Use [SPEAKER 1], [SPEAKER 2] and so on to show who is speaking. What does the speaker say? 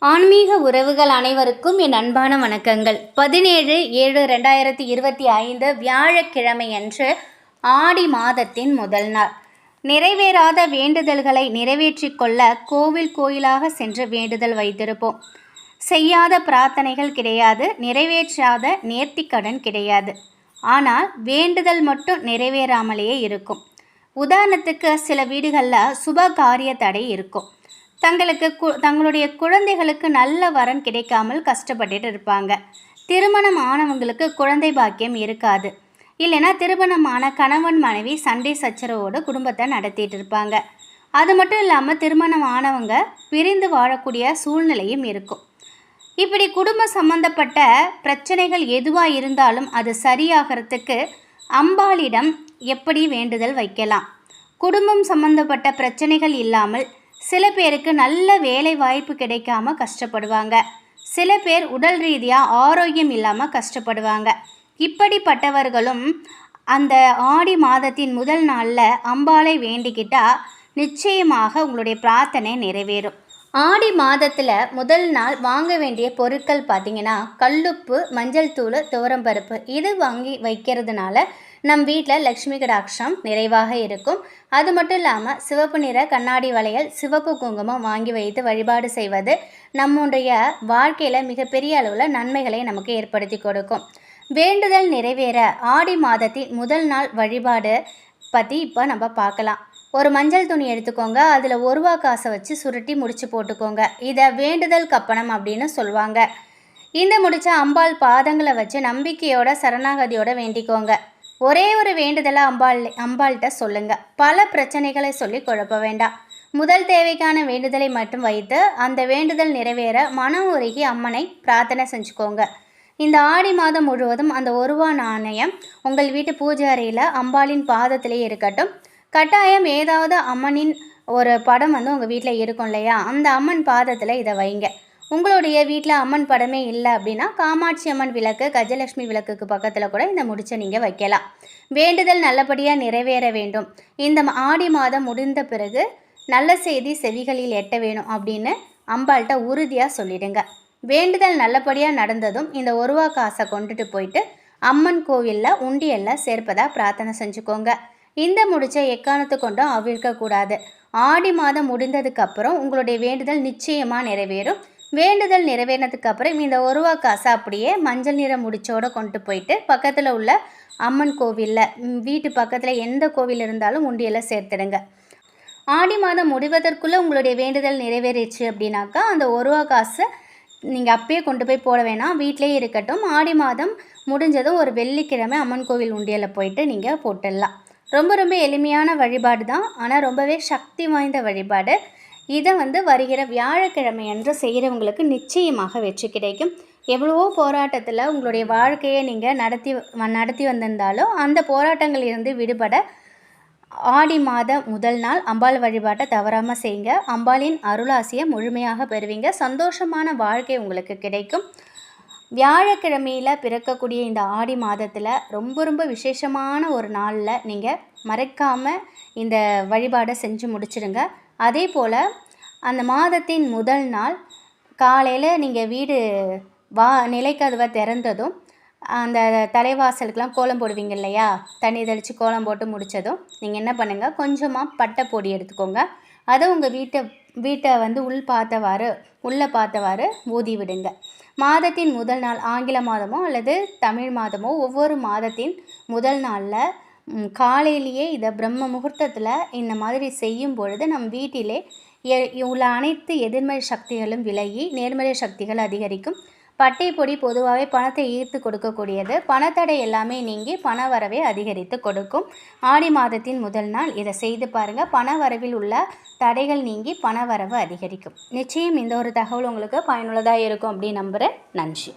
[SPEAKER 1] ஆன்மீக உறவுகள் அனைவருக்கும் என் அன்பான வணக்கங்கள். பதினேழு ஏழு ரெண்டாயிரத்தி இருபத்தி ஐந்து வியாழக்கிழமை அன்று ஆடி மாதத்தின் முதல் நாள். நிறைவேறாத வேண்டுதல்களை நிறைவேற்றிக் கொள்ள கோவில் கோயிலாக சென்று வேண்டுதல் வைத்திருப்போம். செய்யாத பிரார்த்தனைகள் கிடையாது நிறைவேற்றாத நேர்த்திக்கடன் கிடையாது. ஆனால் வேண்டுதல் மட்டும் நிறைவேறாமலேயே இருக்கும். உதாரணத்துக்கு சில வீடுகளில் சுப காரிய தடை இருக்கும். தங்களுக்கு கு தங்களுடைய குழந்தைகளுக்கு நல்ல வரன் கிடைக்காமல் கஷ்டப்பட்டுட்டு இருப்பாங்க. திருமணம் ஆனவங்களுக்கு குழந்தை பாக்கியம் இருக்காது. இல்லைன்னா திருமணமான கணவன் மனைவி சண்டை சச்சரவோடு குடும்பத்தை நடத்திட்டு இருப்பாங்க. அது மட்டும் இல்லாமல் திருமணம் ஆனவங்க பிரிந்து வாழக்கூடிய சூழ்நிலையும் இருக்கும். இப்படி குடும்ப சம்பந்தப்பட்ட பிரச்சனைகள் எதுவாக இருந்தாலும் அது சரியாகிறதுக்கு அம்பாளிடம் எப்படி வேண்டுதல் வைக்கலாம்? குடும்பம் சம்பந்தப்பட்ட பிரச்சனைகள் இல்லாமல் சில பேருக்கு நல்ல வேலை வாய்ப்பு கிடைக்காம கஷ்டப்படுவாங்க. சில பேர் உடல் ரீதியாக ஆரோக்கியம் இல்லாமல் கஷ்டப்படுவாங்க. இப்படிப்பட்டவர்களும் அந்த ஆடி மாதத்தின் முதல் நாளில் அம்பாளை வேண்டிக்கிட்டால் நிச்சயமாக உங்களுடைய பிரார்த்தனை நிறைவேறும். ஆடி மாதத்தில் முதல் நாள் வாங்க வேண்டிய பொருட்கள் பார்த்தீங்கன்னா கல்லுப்பு மஞ்சள் தூள் துவரம்பருப்பு இது வாங்கி வைக்கிறதுனால நம் வீட்டில் லக்ஷ்மி கடாட்சம் நிறைவாக இருக்கும். அது மட்டும் இல்லாமல் சிவப்பு நிற கண்ணாடி வளையல் சிவப்பு குங்குமம் வாங்கி வைத்து வழிபாடு செய்வது நம்முடைய வாழ்க்கையில் மிகப்பெரிய அளவில் நன்மைகளை நமக்கு ஏற்படுத்தி கொடுக்கும். வேண்டுதல் நிறைவேற ஆடி மாதத்தின் முதல் நாள் வழிபாடு பற்றி இப்போ நம்ம பார்க்கலாம். ஒரு மஞ்சள் துணி எடுத்துக்கோங்க. அதில் ஒருவா காசை வச்சு சுருட்டி முடிச்சு போட்டுக்கோங்க. இதை வேண்டுதல் கப்பணம் அப்படின்னு சொல்லுவாங்க. இந்த முடிச்ச அம்பாள் பாதங்களை வச்சு நம்பிக்கையோட சரணாகதியோட வேண்டிக்கோங்க. ஒரே ஒரு வேண்டுதலை அம்பாள் அம்பாள்கிட்ட சொல்லுங்க. பல பிரச்சனைகளை சொல்லி குழப்ப வேண்டாம். முதல் தேவைக்கான வேண்டுதலை மட்டும் வைத்து அந்த வேண்டுதல் நிறைவேற மனம் உருகி அம்மனை பிரார்த்தனை செஞ்சுக்கோங்க. இந்த ஆடி மாதம் முழுவதும் அந்த ஒருவா நாணயம் உங்கள் வீட்டு பூஜை அறையில் அம்பாளின் பாதத்திலே இருக்கட்டும். கட்டாயம் ஏதாவது அம்மனின் ஒரு படம் வந்து உங்கள் வீட்டில் இருக்கும் இல்லையா? அந்த அம்மன் பாதத்தில் இதை வைங்க. உங்களுடைய வீட்டில் அம்மன் படமே இல்லை அப்படின்னா காமாட்சி அம்மன் விளக்கு கஜலட்சுமி விளக்குக்கு பக்கத்தில் கூட இந்த முடிச்சை நீங்கள் வைக்கலாம். வேண்டுதல் நல்லபடியாக நிறைவேற வேண்டும். இந்த ஆடி மாதம் முடிந்த பிறகு நல்ல செய்தி செவிகளில் எட்ட வேணும் அப்படின்னு அம்பாள்கிட்ட உறுதியாக சொல்லிடுங்க. வேண்டுதல் நல்லபடியாக நடந்ததும் இந்த ஒருவா காசை கொண்டுட்டு போயிட்டு அம்மன் கோவிலில் உண்டியலில் சேர்ப்பதாக பிரார்த்தனை செஞ்சுக்கோங்க. இந்த முடிச்சை எக்காரணத்து கொண்டும் அவிழ்க்கக்கூடாது. ஆடி மாதம் முடிந்ததுக்கப்புறம் உங்களுடைய வேண்டுதல் நிச்சயமாக நிறைவேறும். வேண்டுதல் நிறைவேறினதுக்கு அப்புறம் இந்த ஒருவா காசை அப்படியே மஞ்சள் நிற முடிச்சோடு கொண்டு போயிட்டு பக்கத்தில் உள்ள அம்மன் கோவிலில் வீட்டு பக்கத்தில் எந்த கோவில் இருந்தாலும் உண்டியெல்லாம் சேர்த்துடுங்க. ஆடி மாதம் முடிவதற்குள்ளே உங்களுடைய வேண்டுதல் நிறைவேறிச்சு அப்படின்னாக்கா அந்த ஒருவா காசை நீங்கள் அப்பயே கொண்டு போய் போட வேணாம். வீட்டிலே இருக்கட்டும். ஆடி மாதம் முடிஞ்சதும் ஒரு வெள்ளிக்கிழமை அம்மன் கோவில் உண்டியலில் போயிட்டு நீங்கள் போட்டுடலாம். ரொம்ப ரொம்ப எளிமையான வழிபாடு தான் ஆனால் ரொம்பவே சக்தி வாய்ந்த வழிபாடு. இதை வந்து வருகிற வியாழக்கிழமை அன்று செய்கிறவங்களுக்கு நிச்சயமாக வெற்றி கிடைக்கும். எவ்வளவோ போராட்டத்தில் உங்களுடைய வாழ்க்கையை நீங்கள் நடத்தி நடத்தி வந்திருந்தாலும் அந்த போராட்டங்களிலிருந்து விடுபட ஆடி மாத முதல் நாள் அம்பாள் வழிபாட்டை தவறாமல் செய்யுங்க. அம்பாளின் அருளாசியை முழுமையாக பெறுவீங்க. சந்தோஷமான வாழ்க்கை உங்களுக்கு கிடைக்கும். வியாழக்கிழமையில் பிறக்கக்கூடிய இந்த ஆடி மாதத்தில் ரொம்ப ரொம்ப விசேஷமான ஒரு நாளில் நீங்கள் மறைக்காமல் இந்த வழிபாடை செஞ்சு முடிச்சிடுங்க. அதே போல் அந்த மாதத்தின் முதல் நாள் காலையில் நீங்கள் வீடு வா நிலைக்கதவை திறந்ததும் அந்த தலைவாசலுக்கெலாம் கோலம் போடுவீங்க இல்லையா? தண்ணி தெளித்து கோலம் போட்டு முடித்ததும் நீங்கள் என்ன பண்ணுங்கள் கொஞ்சமாக பட்டை பொடி எடுத்துக்கோங்க. அதை உங்கள் வீட்டை வீட்டை வந்து உள் பார்த்தவாறு உள்ளே பார்த்தவாறு ஊதி விடுங்க. மாதத்தின் முதல் நாள் ஆங்கில மாதமோ அல்லது தமிழ் மாதமோ ஒவ்வொரு மாதத்தின் முதல் நாளில் காலையிலேயே இதை பிரம்ம முகூர்த்தத்தில் இந்த மாதிரி செய்யும் பொழுது நம் வீட்டிலே உள்ள அனைத்து எதிர்மறை சக்திகளும் விலகி நேர்மறை சக்திகள் அதிகரிக்கும். பட்டை பொடி பொதுவாகவே பணத்தை ஈர்த்து கொடுக்கக்கூடியது. பணத்தடை எல்லாமே நீங்கி பண வரவை அதிகரித்து கொடுக்கும். ஆடி மாதத்தின் முதல் நாள் இதை செய்து பாருங்கள் பண வரவில் உள்ள தடைகள் நீங்கி பண வரவு அதிகரிக்கும். நிச்சயம் இந்த ஒரு தகவல் உங்களுக்கு பயனுள்ளதாக இருக்கும் அப்படின்னு நம்புகிறேன் நன்றி.